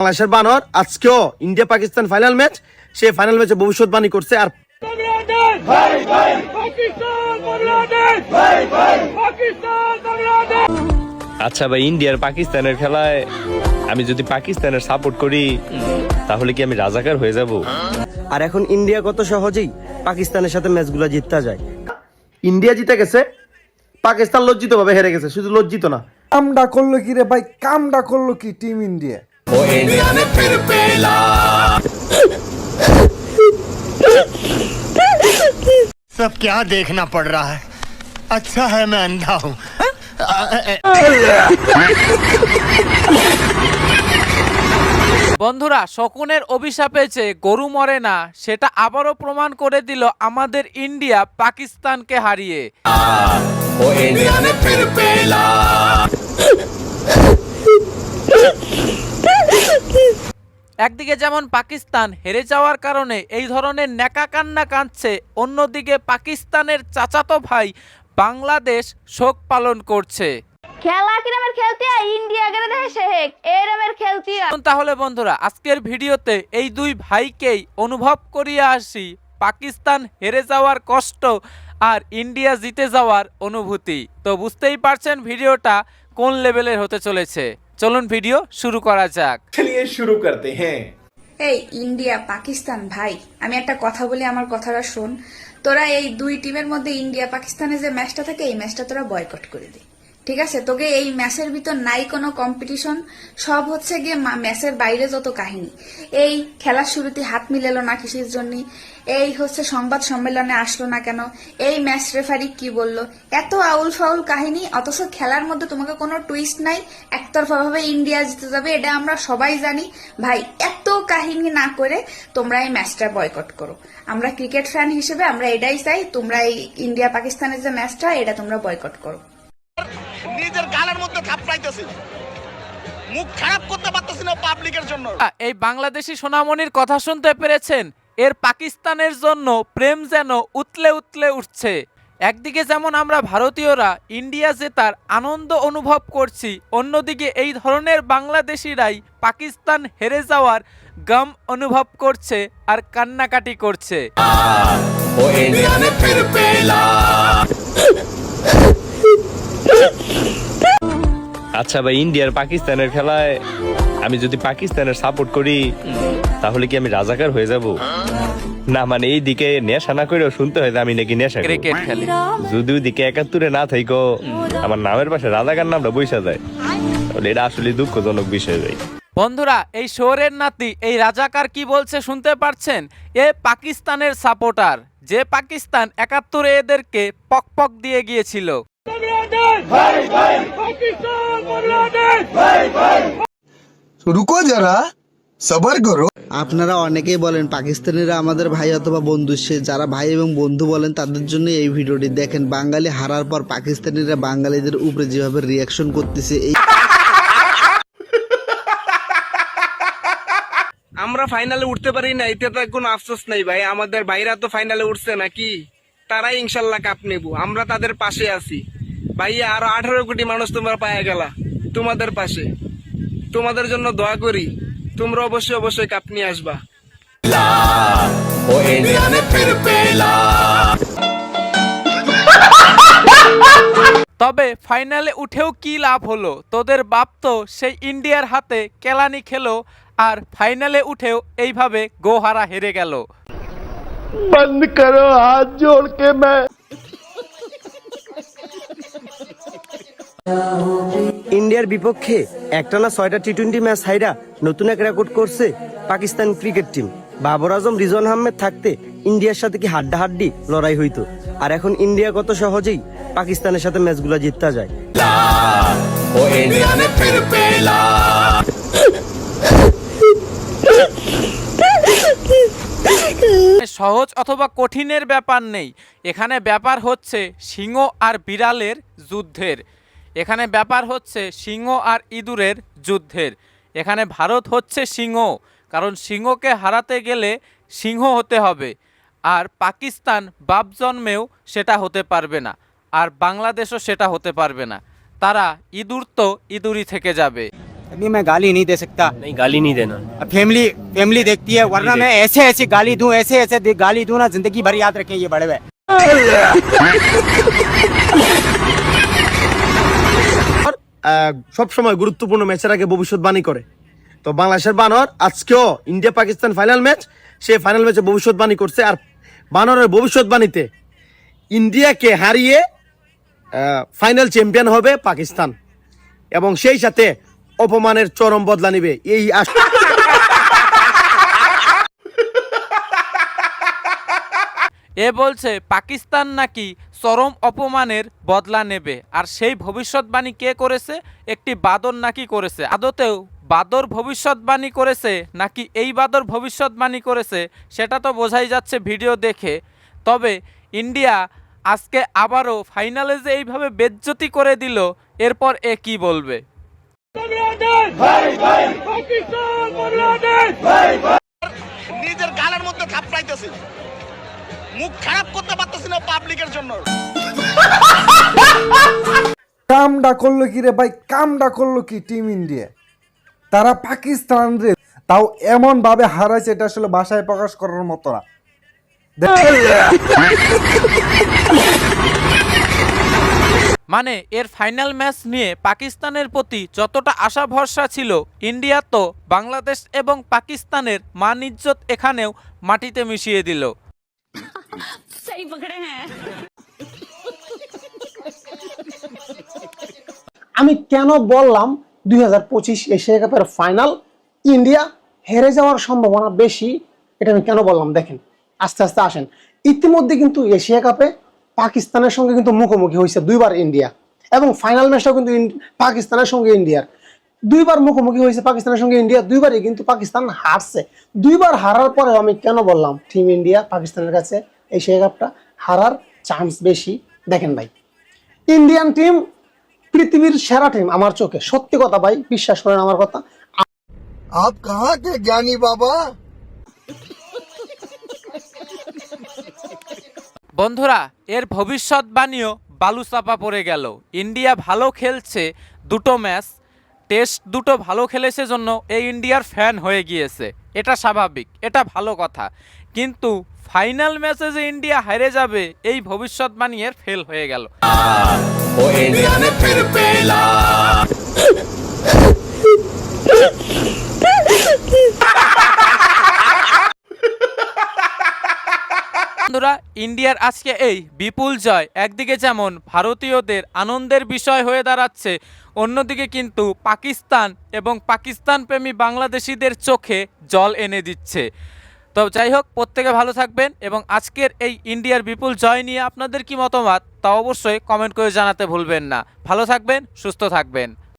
বাংলাদেশের বানর আজকেও ইন্ডিয়া পাকিস্তান ফাইনাল ম্যাচ সে ফাইনাল ম্যাচে ভবিষ্যৎবাণী করছে আর বাংলাদেশ! ভাই ভাই! পাকিস্তান বাংলাদেশ! ভাই ভাই! পাকিস্তান বাংলাদেশ! আচ্ছা ভাই ইন্ডিয়ার পাকিস্তানের খেলায় আমি যদি পাকিস্তানের সাপোর্ট করি তাহলে কি আমি রাজাকার হয়ে যাব? আর এখন ইন্ডিয়া কত সহজেই পাকিস্তানের সাথে ম্যাচগুলো জিততে যায়। ইন্ডিয়া জিতে গেছে পাকিস্তান লজ্জিত ভাবে হেরে গেছে শুধু লজ্জিত না। কামডা করল কি রে ভাই? কামডা করল কি টিম ইন্ডিয়া सब क्या देखना पड़ रहा है अच्छा है मैं अंधा हूँ বন্ধুরা শকুনের অভিশাপে যে গরু মরে না সেটা আবারও প্রমাণ করে দিল আমাদের ইন্ডিয়া পাকিস্তানকে হারিয়ে একদিকে যেমন পাকিস্তান হেরে যাওয়ার কারণে এই ধরনের ন্যাকা কান্না কাঁদছে অন্যদিকে পাকিস্তানের চাচাতো ভাই বাংলাদেশ শোক পালন করছে। খেলা কিরমের খেলতে? ইন্ডিয়া গেলে দেখে শেখ এরমের খেলতে। এখন তাহলে বন্ধুরা আজকের ভিডিওতে এই দুই ভাইকেই অনুভব করিয়ে আসি পাকিস্তান হেরে যাওয়ার কষ্ট আর ইন্ডিয়া জিতে যাওয়ার অনুভূতি। তো বুঝতেই পারছেন ভিডিওটা কোন লেভেলের হতে চলেছে। চলুন ভিডিও শুরু করা যাক। চলিয়ে শুরু করতে হ্যাঁ এই ইন্ডিয়া পাকিস্তান ভাই আমি একটা কথা বলি আমার কথাটা শোন। তোরা এই দুই টিমের মধ্যে ইন্ডিয়া পাকিস্তানের যে ম্যাচটা থাকে এই ম্যাচটা তোরা বয়কট করে দে। ঠিক আছে? তোকে এই ম্যাচের ভিতর নাই কোনো কম্পিটিশন সব হচ্ছে গিয়ে ম্যাচের বাইরে যত কাহিনী। এই খেলার শুরুতে হাত মিলালো না কিসের জন্য? এই হচ্ছে সংবাদ সম্মেলনে আসলো না কেন? এই ম্যাচ রেফারি কি বলল? এত আউল ফাউল কাহিনী, অথচ খেলার মধ্যে তোমাকে কোনো টুইস্ট নাই। একতরফা ভাবে ইন্ডিয়া জিতে যাবে, এটা আমরা সবাই জানি। ভাই, এত কাহিনী না করে তোমরা এই ম্যাচটা বয়কট করো। আমরা ক্রিকেট ফ্যান হিসেবে আমরা এটাই চাই, তোমরা এই ইন্ডিয়া পাকিস্তানের যে ম্যাচটা, এটা তোমরা বয়কট করো। থাপড়াইতেছি মুখ খারাপ করতে পারতেছি না পাবলিকের জন্য। এই বাংলাদেশি সোনামণির কথা শুনতে পেরেছেন? এর পাকিস্তানের জন্য প্রেম যেন উতলে উতলে উঠছে। একদিকে যেমন আমরা ভারতীয়রা ইন্ডিয়া জেতার আনন্দ অনুভব করছি অন্যদিকে এই ধরনের বাংলাদেশিরাই পাকিস্তান হেরে যাওয়ার গম অনুভব করছে আর কান্নাকাটি করছে। আচ্ছা ভাই ইন্ডিয়ার পাকিস্তানের খেলায় আমি যদি পাকিস্তানের সাপোর্ট করি তাহলে কি আমি রাজাকার হয়ে যাব? না মানে এই দিকে নেশা না করেও শুনতে হয় যে আমি নাকি নেশা করি। ক্রিকেট খেলে। যদি ওদিকে একাত্তরে না থাইকো আমার নামের পাশে রাজাকার নামটা বৈশা যায়। তাহলে এটা আসলে দুঃখজনক বিষয় ভাই। বন্ধুরা এই শোরের নাতি এই রাজাকার কি বলছে শুনতে পারছেন? এ পাকিস্তানের সাপোর্টার যে পাকিস্তান একাত্তরে এদেরকে পক পক দিয়ে গিয়েছিল। বাংলাদেশ ভাই ভাই পাকিস্তান বাংলাদেশ ভাই ভাই রুকো যারা সবার করো আপনারা অনেকেই বলেন পাকিস্তানিরা আমাদের ভাই অথবা বন্ধু। সে যারা ভাই এবং বন্ধু বলেন তাদের জন্য এই ভিডিওটি দেখেন। বাঙালি হারার পর পাকিস্তানিরা বাঙালিদের উপরে যেভাবে রিয়াকশন করতেছে এই আমরা ফাইনালে উঠতে পারি না এতে তো কোনো আফসোস নেই ভাই। আমাদের ভাইরা তো ফাইনালে উঠছে নাকি? তারাই ইনশাল্লাহ কাপ নেব। আমরা তাদের পাশে আছি। ভাইয়া আরও আঠারো কোটি মানুষ তোমরা পায়ে গেলা। তোমাদের পাশে। তোমাদের জন্য দোয়া করি। তোমরা অবশ্যই অবশ্যই কাপ নিয়ে আসবা। তবে ফাইনালে উঠেও কি লাভ হলো? তোদের বাপ তো সেই ইন্ডিয়ার হাতে কেলানি খেলো আর ফাইনালে উঠেও এইভাবে গোহারা হেরে গেল। বন্ধ করো হাত জোড় কে ইন্ডিয়ার বিপক্ষে একটানা ছয়টা টি টোয়েন্টি ম্যাচ হাইরা নতুন এক রেকর্ড করছে পাকিস্তান ক্রিকেট টিম বাবর আজম রিজন আহমেদ থাকতে ইন্ডিয়ার সাথে কি হাড্ডাহাড্ডি লড়াই হইতো? আর এখন ইন্ডিয়া কত সহজেই পাকিস্তানের সাথে ম্যাচগুলো জিততে যায়? সহজ অথবা কঠিনের ব্যাপার নেই। এখানে ব্যাপার হচ্ছে সিংহ আর বিড়ালের যুদ্ধের। এখানে ব্যাপার হচ্ছে সিংহ আর ইঁদুরের যুদ্ধের এখানে ভারত হচ্ছে সিংহ কারণ সিংহকে হারাতে গেলে সিংহ হতে হবে আর পাকিস্তান বাপ জন্মেও সেটা হতে পারবে না আর বাংলাদেশও সেটা হতে পারবে না তারা ইঁদুর তো ইঁদুরই থেকে যাবে अभी मैं गाली नहीं दे सकता नहीं गाली नहीं देना फैमिली फैमिली देखती है वरना मैं ऐसे ऐसे गाली दूं ऐसे ऐसे दे- गाली दूं ना जिंदगी भर याद रखें ये बड़े हुए সব সময় গুরুত্বপূর্ণ ম্যাচের আগে ভবিষ্যৎবাণী করে। তো বাংলাদেশের বানর আজকেও ইন্ডিয়া পাকিস্তান ফাইনাল ম্যাচ সে ফাইনাল ম্যাচে ভবিষ্যৎবাণী করছে। আর বানরের ভবিষ্যৎবাণীতে ইন্ডিয়াকে হারিয়ে ফাইনাল চ্যাম্পিয়ন হবে পাকিস্তান। এবং সেই সাথে অপমানের চরম বদলা নিবে। এই আশ- এ বলছে পাকিস্তান নাকি চরম অপমানের বদলা নেবে আর সেই ভবিষ্যৎবাণী কে করেছে একটি বাদর নাকি করেছে আদতেও বাদর ভবিষ্যৎবাণী করেছে নাকি এই বাদর ভবিষ্যৎবাণী করেছে সেটা তো বোঝাই যাচ্ছে ভিডিও দেখে তবে ইন্ডিয়া আজকে আবারও ফাইনালে যে এইভাবে বেজ্জতি করে দিল এরপর এ কি বলবে নিজের গালের মধ্যে মুখ খারাপ করতে পারতেছি না পাবলিকের জন্য। কামডা করল কি রে ভাই? কামডা করল কি টিম ইন্ডিয়া তারা পাকিস্তান রে। তাও এমন ভাবে হারাইছে এটা আসলে ভাষায় প্রকাশ করার মতো না। মানে এর ফাইনাল ম্যাচ নিয়ে পাকিস্তানের প্রতি যতটা আশা ভরসা ছিল ইন্ডিয়া তো বাংলাদেশ এবং পাকিস্তানের মান ইজ্জত এখানেও মাটিতে মিশিয়ে দিল। আমি কেন বললাম দুই হাজার পঁচিশ এশিয়া কাপের ফাইনাল ইন্ডিয়া হেরে যাওয়ার সম্ভাবনা বেশি? এটা আমি কেন বললাম? দেখেন, আস্তে আস্তে আসেন। ইতিমধ্যে কিন্তু এশিয়া কাপে পাকিস্তানের সঙ্গে কিন্তু মুখোমুখি হয়েছে দুইবার ইন্ডিয়া এবং ফাইনাল ম্যাচটাও কিন্তু পাকিস্তানের সঙ্গে ইন্ডিয়ার। দুইবার মুখোমুখি হয়েছে পাকিস্তানের সঙ্গে ইন্ডিয়া, দুইবারই কিন্তু পাকিস্তান হারছে। দুইবার হারার পরেও আমি কেন বললাম টিম ইন্ডিয়া পাকিস্তানের কাছে এশিয়া কাপটা হারার চান্স বেশি। দেখেন ভাই ইন্ডিয়ান টিম পৃথিবীর সেরা টিম আমার চোখে। সত্যি কথা ভাই বিশ্বাস করেন আমার কথা। আপ কাহা কে জ্ঞানী বাবা? বন্ধুরা এর ভবিষ্যৎবাণীও বালুচাপা পড়ে গেল। ইন্ডিয়া ভালো খেলছে দুটো ম্যাচ টেস্ট দুটো ভালো খেলেছে জন্য এই ইন্ডিয়ার ফ্যান হয়ে গিয়েছে। এটা স্বাভাবিক এটা ভালো কথা। কিন্তু ফাইনাল ম্যাচে যে ইন্ডিয়া হেরে যাবে এই ভবিষ্যৎবাণী এর ফেল হয়ে গেল। বন্ধুরা ইন্ডিয়ার আজকে এই বিপুল জয়। একদিকে যেমন ভারতীয়দের আনন্দের বিষয় হয়ে দাঁড়াচ্ছে অন্যদিকে কিন্তু পাকিস্তান এবং পাকিস্তান প্রেমী বাংলাদেশিদের চোখে জল এনে দিচ্ছে। তো যাই হোক প্রত্যেকে ভালো থাকবেন এবং আজকের এই ইন্ডিয়ার বিপুল জয় নিয়ে আপনাদের কি মতামত তা অবশ্যই কমেন্ট করে জানাতে ভুলবেন না। ভালো থাকবেন, সুস্থ থাকবেন।